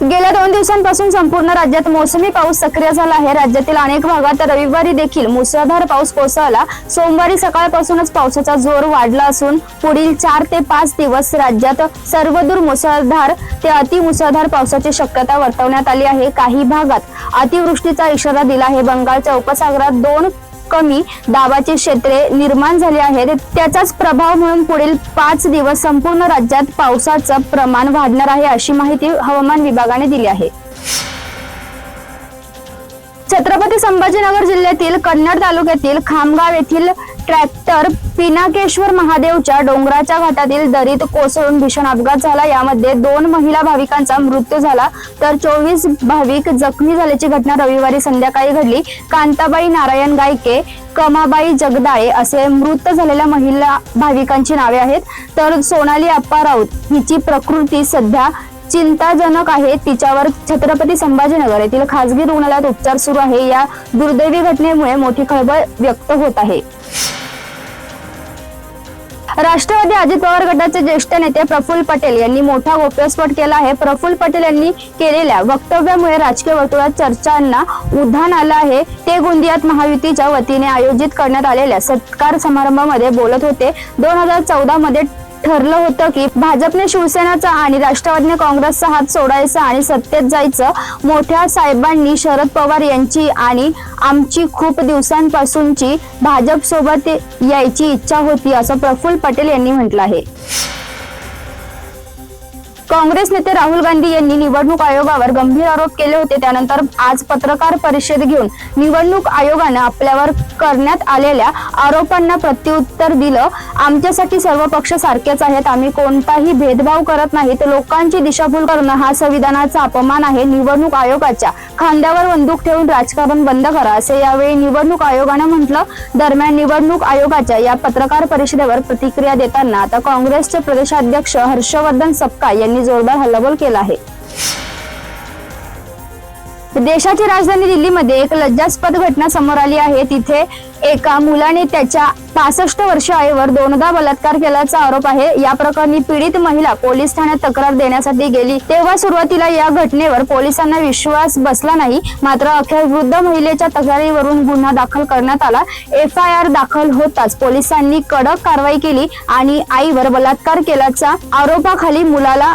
गेल्या दोन दिवसांपासून संपूर्ण राज्यात मोसमी पाऊस सक्रिय झाला आहे. राज्यातील अनेक भागात रविवारी देखील मुसळधार पाऊस कोसळला. सोमवारी सकाळपासूनच पावसाचा जोर वाढला असून पुढील चार ते पाच दिवस राज्यात सर्वदूर मुसळधार ते अतिमुसळधार पावसाची शक्यता वर्तवण्यात आली आहे. काही भागात अतिवृष्टीचा इशारा दिला आहे. बंगालच्या उपसागरात दोन कमी दाबाचे क्षेत्रे निर्माण झाली आहेत. त्याचाच प्रभाव म्हणून पुढील पाच दिवस संपूर्ण राज्यात पावसाचं प्रमाण वाढणार आहे अशी माहिती हवामान विभागाने दिली आहे. छत्रपती संभाजीनगर जिल्ह्यातील कन्नड तालुक्यातील खामगाव येथील ट्रॅक्टर पिनाकेश्वर महादेवच्या डोंगराच्या घाटातील दरीत कोसळून भीषण अपघात झाला. यामध्ये दोन महिला भाविकांचा मृत्यू झाला. तर चोवीस भाविक जखमी झाल्याची घटना रविवारी संध्याकाळी घडली. कांताबाई नारायण गायके कमाबाई जगदाळे असे मृत झालेल्या महिला भाविकांची नावे आहेत. तर सोनाली अप्पा राऊत हिची प्रकृती सध्या चिंताजनक आहे. तिच्यावर छत्रपती संभाजीनगर येथील खासगी रुग्णालयात उपचार सुरू आहे. या दुर्दैवी घटनेमुळे मोठी खळबळ व्यक्त होत आहे. राष्ट्रवादी अजित पवार गटाचे ज्येष्ठ नेते प्रफुल्ल पटेल यांनी मोठा गोप्यस्फोट केला आहे. प्रफुल्ल पटेल यांनी केलेल्या वक्तव्यामुळे राजकीय वर्तुळात चर्चांना उधाण आलं आहे. ते गोंदियात महायुतीच्या वतीने आयोजित करण्यात आलेल्या सत्कार समारंभामध्ये बोलत होते. दोन हजार चौदा मध्ये ठरलं होतं की भाजपने शिवसेनाचा आणि राष्ट्रवादीने काँग्रेसचा हात सोडायचा आणि सत्तेत जायचं. मोठ्या साहेबांनी शरद पवार यांची आणि आमची खूप दिवसांपासूनची भाजप सोबत यायची इच्छा होती असं प्रफुल्ल पटेल यांनी म्हटलं आहे. काँग्रेस नेते राहुल गांधी यांनी निवडणूक आयोगावर गंभीर आरोप केले होते. त्यानंतर आज पत्रकार परिषद घेऊन निवडणूक आयोगानं आपल्यावर करण्यात आलेल्या आरोपांना प्रत्युत्तर दिलं. आमच्यासाठी सर्व पक्ष सारखेच आहेत. आम्ही कोणताही भेदभाव करत नाहीत लोकांची दिशाभूल करणं हा संविधानाचा अपमान आहे. निवडणूक आयोगाच्या खांद्यावर बंदूक ठेवून राजकारण बंद करा असे यावेळी निवडणूक आयोगानं म्हटलं. दरम्यान निवडणूक आयोगाच्या या पत्रकार परिषदेवर प्रतिक्रिया देताना आता काँग्रेसचे प्रदेशाध्यक्ष हर्षवर्धन सपकाळ यांनी यांनी जोरदार हल्लाबोल केला आहे. देशाची राजधानी दिल्लीमध्ये एक लज्जास्पद घटना समोर आली आहे. तिथे एका मुलाने त्याच्या पासष्ट वर्ष आईवर दोनदा बलात्कार केल्याचा आरोप आहे. या प्रकरणी पीडित महिला पोलीस ठाण्यात तक्रार देण्यासाठी गेली. तेव्हा सुरुवातीला या घटनेवर पोलिसांना विश्वास बसला नाही. मात्र अखेर वृद्ध महिलेच्या तक्रारीवरून गुन्हा दाखल करण्यात आला. एफ आय आर दाखल होताच पोलिसांनी कडक कारवाई केली आणि आईवर बलात्कार केल्याचा आरोपाखाली मुलाला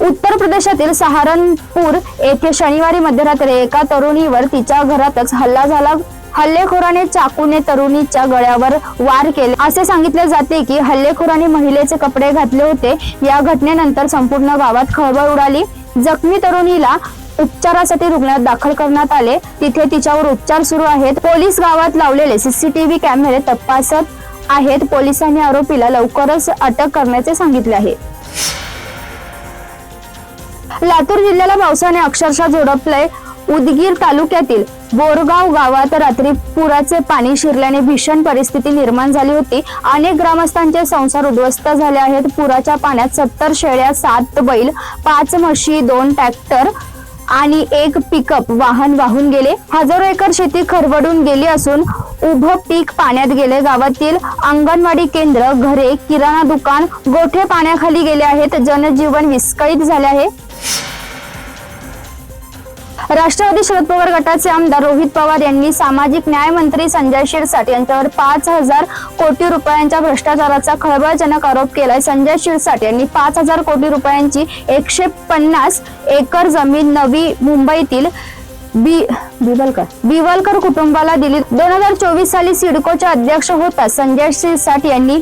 उत्तर प्रदेशातील सहारनपूर येथे शनिवारी मध्यरात्री एका तरुणीवर तिच्या घरातच हल्ला झाला. हल्लेखोराने चाकूने तरुणीच्या गळ्यावर वार केले. असे सांगितले जाते की हल्लेखोराने महिलेचे कपडे घातले होते. या घटनेनंतर संपूर्ण गावात खळबळ उडाली. जखमी तरुणीला उपचारासाठी रुग्णात दाखल करण्यात आले. तिथे तिच्यावर उपचार सुरू आहेत. पोलीस गावात लावलेले सीसीटीव्ही कॅमेरे तपासत आहेत. पोलिसांनी आरोपीला लवकरच अटक करण्याचे सांगितले आहे. लातूर जिल्ह्याला पावसाने अक्षरशः झोडपलंय. उदगीर तालुक्यातील बोरगाव गावात रात्री पुराचे पाणी शिरल्याने भीषण परिस्थिती निर्माण झाली होती. अनेक ग्रामस्थांचे संसार उद्ध्वस्त झाले आहेत. पुराच्या पाण्यात सत्तर शेळ्या सात बैल पाच म्हशी दोन ट्रॅक्टर आणि एक पिकअप वाहन वाहून गेले. हजारो एकर शेती खरवडून गेली असून उभं पीक पाण्यात गेले. गावातील अंगणवाडी केंद्र घरे किराणा दुकान गोठे पाण्याखाली गेले आहेत. जनजीवन विस्कळीत झाले आहे. राष्ट्रवादी शरद पवार गटाचे आमदार रोहित पवार यांनी सामाजिक न्याय मंत्री संजय शिरसाट यांच्यावर पाच हजार कोटी रुपयांच्या भ्रष्टाचाराचा खळबळजनक आरोप केलाय. संजय शिरसाट यांनी पाच हजार कोटी रुपयांची एकशे पन्नास एकर जमीन नवी मुंबईतील बी बिवलकर. बिवलकर कुटुंबाला दिली. दोन हजार चोवीस साली सिडकोच्या अध्यक्ष होता संजय शिरसाट यांनी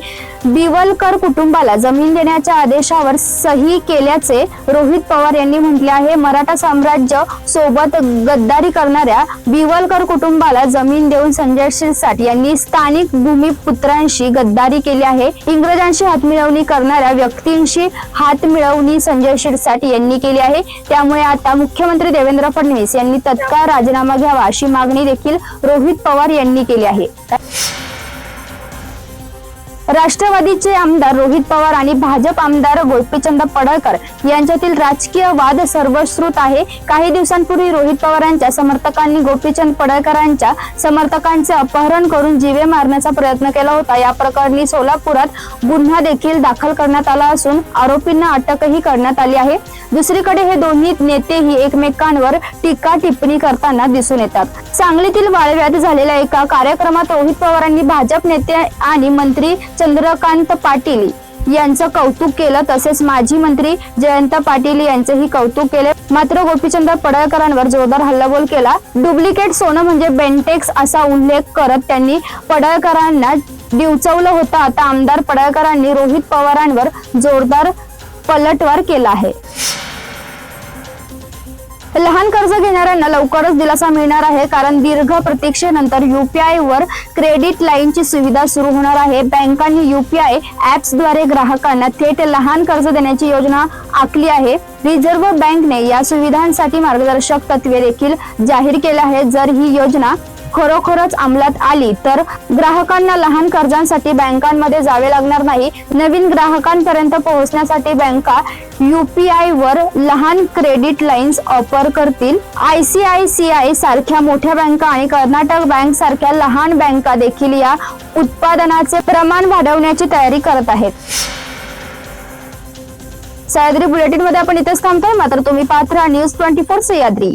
बिवलकर कुटुंबाला जमीन देण्याच्या आदेशावर सही केल्याचे रोहित पवार यांनी म्हटले आहे. मराठा साम्राज्य सोबत गद्दारी करणाऱ्या बिवलकर कुटुंबाला जमीन देऊन संजय शिरसाट यांनी स्थानिक भूमिपुत्रांशी गद्दारी केली आहे. इंग्रजांशी हातमिळवणी करणाऱ्या व्यक्तींशी हातमिळवणी संजय शिरसाट यांनी केली आहे. त्यामुळे आता मुख्यमंत्री देवेंद्र फडणवीस यांनी तत्काळ राजीनामा घ्यावा अशी मागणी देखील रोहित पवार यांनी केली आहे. राष्ट्रवादीचे आमदार रोहित पवार आणि भाजप आमदार गोपीचंद पडळकर यांच्यातील राजकीय वाद सर्वश्रुत आहे. काही दिवसांपूर्वी रोहित पवारांच्या समर्थकांनी गोपीचंद पडळकरांच्या समर्थकांचे अपहरण करून जीवे मारण्याचा प्रयत्न केला होता. या प्रकरणी सोलापुरात गुन्हा देखील दाखल करण्यात आला असून आरोपींना अटकही करण्यात आली आहे. दुसरीकडे हे दोन्ही नेतेही एकमेकांवर टीका टिप्पणी करताना दिसून येतात. सांगलीतील वाळव्यात झालेल्या एका कार्यक्रमात रोहित पवारांनी भाजप नेते आणि मंत्री चंद्रकांत पाटील यांचं कौतुक केलं तसेच माजी मंत्री जयंत पाटील यांचेही कौतुक केले. मात्र गोपीचंद पडळकरांवर जोरदार हल्लाबोल केला. डुप्लिकेट सोनं म्हणजे बेंटेक्स असा उल्लेख करत त्यांनी पडळकरांना दिवचवलं होतं. आता आमदार पडळकरांनी रोहित पवारांवर जोरदार पलटवार केला आहे. लहान कर्ज घेणाऱ्यांना लवकरच दिलासा मिळणार आहे कारण दीर्घ प्रतीक्षेनंतर युपीआय वर क्रेडिट लाईनची सुविधा सुरू होणार आहे. बँकांनी युपीआय ऍप्सद्वारे ग्राहकांना थेट लहान कर्ज देण्याची योजना आखली आहे. रिझर्व्ह बँकने या सुविधांसाठी मार्गदर्शक तत्वे देखील जाहीर केले आहेत. जर ही योजना खरोखरच अंमलात आली तर ग्राहकांना लहान कर्जांसाठी बँकांमध्ये जावे लागणार नाही. नवीन ग्राहकांपर्यंत पोहोचण्यासाठी बँका युपीआय वर लहान क्रेडिट लाईन्स ऑफर करतील. आयसीआयसीआय सारख्या मोठ्या बँका आणि कर्नाटक बँक सारख्या लहान बँका देखील या उत्पादनाचे प्रमाण वाढवण्याची तयारी करत आहेत. सह्याद्री बुलेटिनमध्ये आपण इथेच थांबतोय. मात्र तुम्ही पात्र न्यूज ट्वेंटी फोर सह्याद्री.